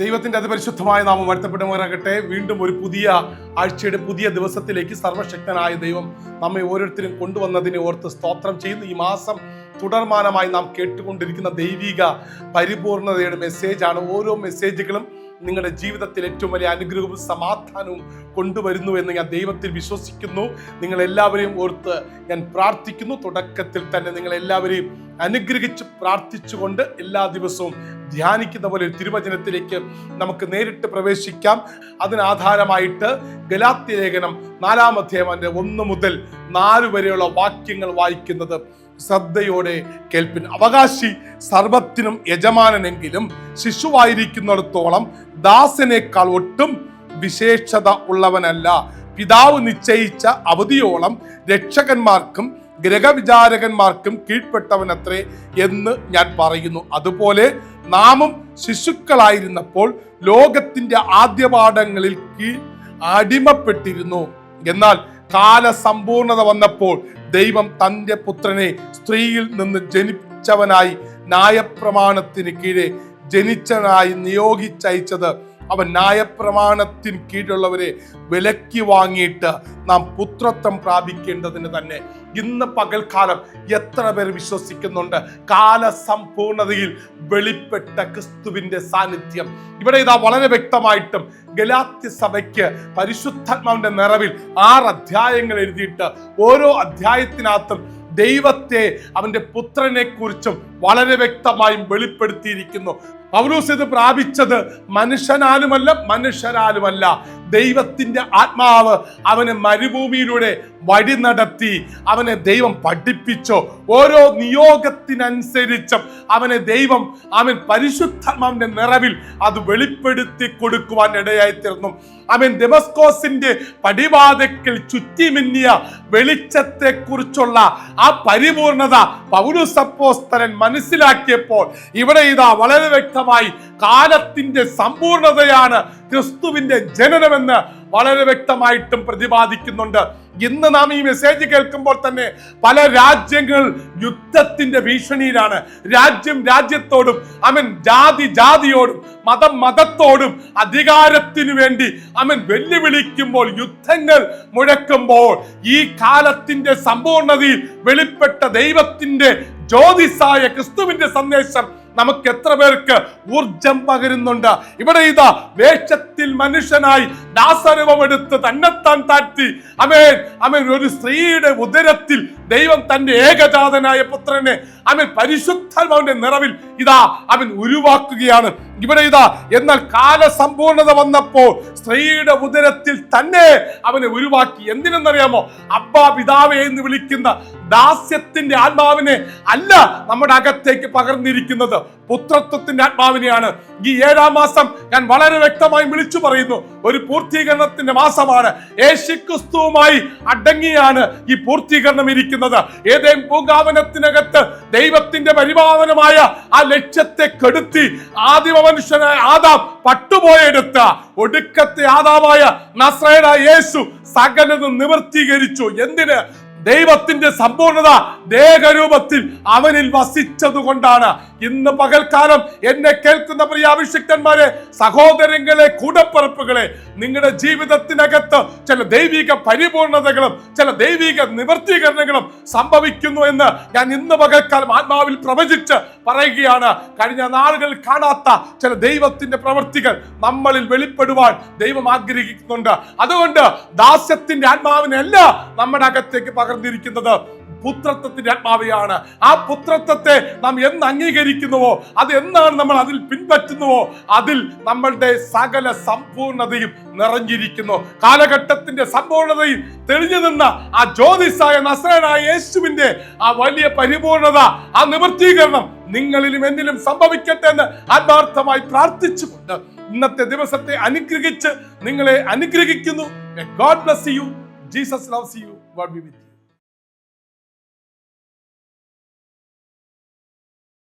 ദൈവത്തിന്റെ അതിപരിശുദ്ധമായ നാമം വരുത്തപ്പെടുമാറാകട്ടെ. വീണ്ടും ഒരു പുതിയ ആഴ്ചയുടെ പുതിയ ദിവസത്തിലേക്ക് സർവശക്തനായ ദൈവം നമ്മെ ഓരോരുത്തരും കൊണ്ടുവന്നതിനെ ഓർത്ത് സ്തോത്രം ചെയ്യുന്നു. ഈ മാസം തുടർമാനമായി നാം കേട്ടുകൊണ്ടിരിക്കുന്ന ദൈവിക പരിപൂർണതയുടെ മെസ്സേജാണ് ഓരോ മെസ്സേജുകളും നിങ്ങളുടെ ജീവിതത്തിൽ ഏറ്റവും വലിയ അനുഗ്രഹവും സമാധാനവും കൊണ്ടുവരുന്നു എന്ന് ഞാൻ ദൈവത്തിൽ വിശ്വസിക്കുന്നു. നിങ്ങളെല്ലാവരെയും ഓർത്ത് ഞാൻ പ്രാർത്ഥിക്കുന്നു. തുടക്കത്തിൽ തന്നെ നിങ്ങളെല്ലാവരെയും അനുഗ്രഹിച്ച് പ്രാർത്ഥിച്ചുകൊണ്ട് എല്ലാ ദിവസവും ധ്യാനിക്കുന്ന പോലെ തിരുവചനത്തിലേക്ക് നമുക്ക് നേരിട്ട് പ്രവേശിക്കാം. അതിനാധാരമായിട്ട് ഗലാത്തി ലേഖനം നാലാം ഒന്ന് മുതൽ നാല് വരെയുള്ള വാക്യങ്ങൾ വായിക്കുന്നത് ശ്രദ്ധയോടെ കേൾപ്പിൻ. അവകാശി സർവത്തിനും യജമാനനെങ്കിലും ശിശുവായിരിക്കുന്നിടത്തോളം ദാസനേക്കാൾ ഒട്ടും വിശേഷത ഉള്ളവനല്ല. പിതാവ് നിശ്ചയിച്ച അവധിയോളം രക്ഷകന്മാർക്കും ഗ്രഹവിചാരകന്മാർക്കും കീഴ്പ്പെട്ടവനത്രേ എന്ന് ഞാൻ പറയുന്നു. അതുപോലെ നാമും ശിശുക്കളായിരുന്നപ്പോൾ ലോകത്തിന്റെ ആദ്യപാഠങ്ങളിൽ കീഴ് അടിമപ്പെട്ടിരുന്നു. എന്നാൽ കാലസമ്പൂർണത വന്നപ്പോൾ ദൈവം തന്റെ പുത്രനെ സ്ത്രീയിൽ നിന്ന് ജനിച്ചവനായി ന്യായപ്രമാണത്തിന് കീഴെ ജനിച്ചനായി നിയോഗിച്ചയച്ചത് അവൻ ന്യായപ്രമാണത്തിന് കീഴുള്ളവരെ വിലക്കി വാങ്ങിയിട്ട് നാം പുത്രത്വം പ്രാപിക്കേണ്ടതിന് തന്നെ. ഇന്ന് പകൽക്കാലം എത്ര പേർ വിശ്വസിക്കുന്നുണ്ട്? കാലസമ്പൂർണതയിൽ വെളിപ്പെട്ട ക്രിസ്തുവിന്റെ സാന്നിധ്യം. ഇവിടെ ഇതാ വളരെ വ്യക്തമായിട്ടും ഗലാത്യ സഭയ്ക്ക് പരിശുദ്ധാത്മാവിന്റെ നിറവിൽ ആറ് അധ്യായങ്ങൾ എഴുതിയിട്ട് ഓരോ അധ്യായത്തിനകത്തും ദൈവത്തെ അവന്റെ പുത്രനെ കുറിച്ചും വളരെ വ്യക്തമായും വെളിപ്പെടുത്തിയിരിക്കുന്നു. പൗലോസ് ഇത് പ്രാപിച്ചത് മനുഷ്യനാലുമല്ല മനുഷ്യരാലുമല്ല. ദൈവത്തിന്റെ ആത്മാവ് അവനെ മരുഭൂമിയിലൂടെ വഴി നടത്തി അവനെ ദൈവം പഠിപ്പിച്ചു. ഓരോ നിയോഗത്തിനനുസരിച്ചും അവനെ ദൈവം അവൻ പരിശുദ്ധാത്മാവിന്റെ നിറവിൽ അത് വെളിപ്പെടുത്തി കൊടുക്കുവാൻ ഇടയായി തീർന്നു. അവൻ ഡെമസ്കോസിന്റെ പടിവാതക്കിൽ ചുറ്റിമിന്നിയ വെളിച്ചത്തെ കുറിച്ചുള്ള ആ പരിപൂർണത പൗരുസപ്പോസ്തരൻ മനസ്സിലാക്കിയപ്പോൾ ഇവിടെ ഇതാ വളരെ വ്യക്തമായി കാലത്തിന്റെ സമ്പൂർണതയാണ് ക്രിസ്തുവിന്റെ ജനനമെന്ന് വളരെ വ്യക്തമായിട്ടും പ്രതിപാദിക്കുന്നുണ്ട്. ഇന്ന് നാം ഈ മെസ്സേജ് കേൾക്കുമ്പോൾ തന്നെ പല രാജ്യങ്ങൾ യുദ്ധത്തിന്റെ ഭീഷണിയിലാണ്. രാജ്യം രാജ്യത്തോടും അവൻ ജാതി ജാതിയോടും മതം മതത്തോടും അധികാരത്തിനു വേണ്ടി അവൻ വെല്ലുവിളിക്കുമ്പോൾ യുദ്ധങ്ങൾ മുഴക്കുമ്പോൾ ഈ കാലത്തിന്റെ സമ്പൂർണതയിൽ വെളിപ്പെട്ട ദൈവത്തിന്റെ ജ്യോതിസായ ക്രിസ്തുവിന്റെ സന്ദേശം നമുക്ക് എത്ര പേർക്ക് ഊർജം പകരുന്നുണ്ട്? ഇവിടെ ഇതാ വേഷത്തിൽ മനുഷ്യനായി ദാസരൂപമെടുത്ത് തന്നെത്താൻ താഴ്ത്തി. അമേൻ അമേൻ ഒരു സ്ത്രീയുടെ ഉദരത്തിൽ ദൈവം തന്റെ ഏകജാതനായ പുത്രനെ അമേൻ പരിശുദ്ധാത്മാവിന്റെ നിറവിൽ ഇതാ അവൻ ഉരുവാക്കുകയാണ്. ഇവിടെ ഇതാ എന്നാൽ കാലസമ്പൂർണത വന്നപ്പോൾ സ്ത്രീയുടെ ഉദരത്തിൽ തന്നെ അവനെ ഉരുവാക്കി. എന്തിനെന്നറിയാമോ? അബ്ബാ പിതാവേ എന്ന് വിളിക്കുന്ന ദാസ്യത്തിന്റെ ആത്മാവിനെ അല്ല നമ്മുടെ അകത്തേക്ക് പകർന്നിരിക്കുന്നത്. പുത്രത്വത്തിന്റെ ആത്മാവിനെയാണ്. ഈ ഏഴാം മാസം ഞാൻ വളരെ വ്യക്തമായി വിളിച്ചു പറയുന്നു. ഒരു പൂർത്തീകരണത്തിന്റെ മാസമാണ്. യേശുക്രിസ്തുവുമായി അടങ്ങിയാണ് ഈ പൂർത്തീകരണം ഇരിക്കുന്നത്. ഏതേം പൂങ്കാവനത്തിനകത്ത് ദൈവത്തിന്റെ പരിപാവനമായ ആ ലക്ഷ്യത്തെ കെടുത്തി ആദിമ മനുഷ്യനായ ആദാം പട്ടുപോയെടുത്ത ഒടുക്കത്തെ ആദാമായ നസ്രയുടെ യേശു സകലതും നിവർത്തീകരിച്ചു. എന്തിന്? ദൈവത്തിന്റെ സമ്പൂർണത ദേഹരൂപത്തിൽ അവനിൽ വസിച്ചത് കൊണ്ടാണ് ഇന്ന് പകൽക്കാലം എന്നെ കേൾക്കുന്ന പ്രിയ അഭിഷിക്തന്മാരെ സഹോദരങ്ങളെ കൂടപ്പറപ്പുകളെ നിങ്ങളുടെ ജീവിതത്തിനകത്ത് ചില ദൈവിക പരിപൂർണതകളും ചില ദൈവിക നിവർത്തീകരണങ്ങളും സംഭവിക്കുന്നു എന്ന് ഞാൻ ഇന്ന് പകൽക്കാലം ആത്മാവിൽ പ്രവചിച്ച് പറയുകയാണ്. കഴിഞ്ഞ നാളുകൾ കാണാത്ത ചില ദൈവത്തിന്റെ പ്രവൃത്തികൾ നമ്മളിൽ വെളിപ്പെടുവാൻ ദൈവം ആഗ്രഹിക്കുന്നുണ്ട്. അതുകൊണ്ട് ദാസ്യത്തിന്റെ ആത്മാവിനെല്ലാം നമ്മുടെ അകത്തേക്ക് പകർന്നിരിക്കുന്നത് പുത്രത്വത്തിന്റെ ആത്മാവയാണ്. ആ പുത്രത്വത്തെ നാം എന്ന് അംഗീകരിക്കുന്നുവോ അത് എന്നാണ് നമ്മൾ അതിൽ പിൻപറ്റുന്നുവോ അതിൽ നമ്മളുടെ സകല സമ്പൂർണതയും നിറഞ്ഞിരിക്കുന്നു. കാലഘട്ടത്തിന്റെ സമ്പൂർണതയിൽ തെളിഞ്ഞു നിന്ന ആ ജ്യോതിസായ നസ്രനായ യേശുവിന്റെ ആ വലിയ പരിപൂർണത ആ നിവൃത്തീകരണം നിങ്ങളിലും എന്നിലും സംഭവിക്കട്ടെ എന്ന് ആത്മാർത്ഥമായി പ്രാർത്ഥിച്ചുകൊണ്ട് ഇന്നത്തെ ദിവസത്തെ അനുഗ്രഹിച്ച് നിങ്ങളെ അനുഗ്രഹിക്കുന്നു. God bless you Jesus loves you God be with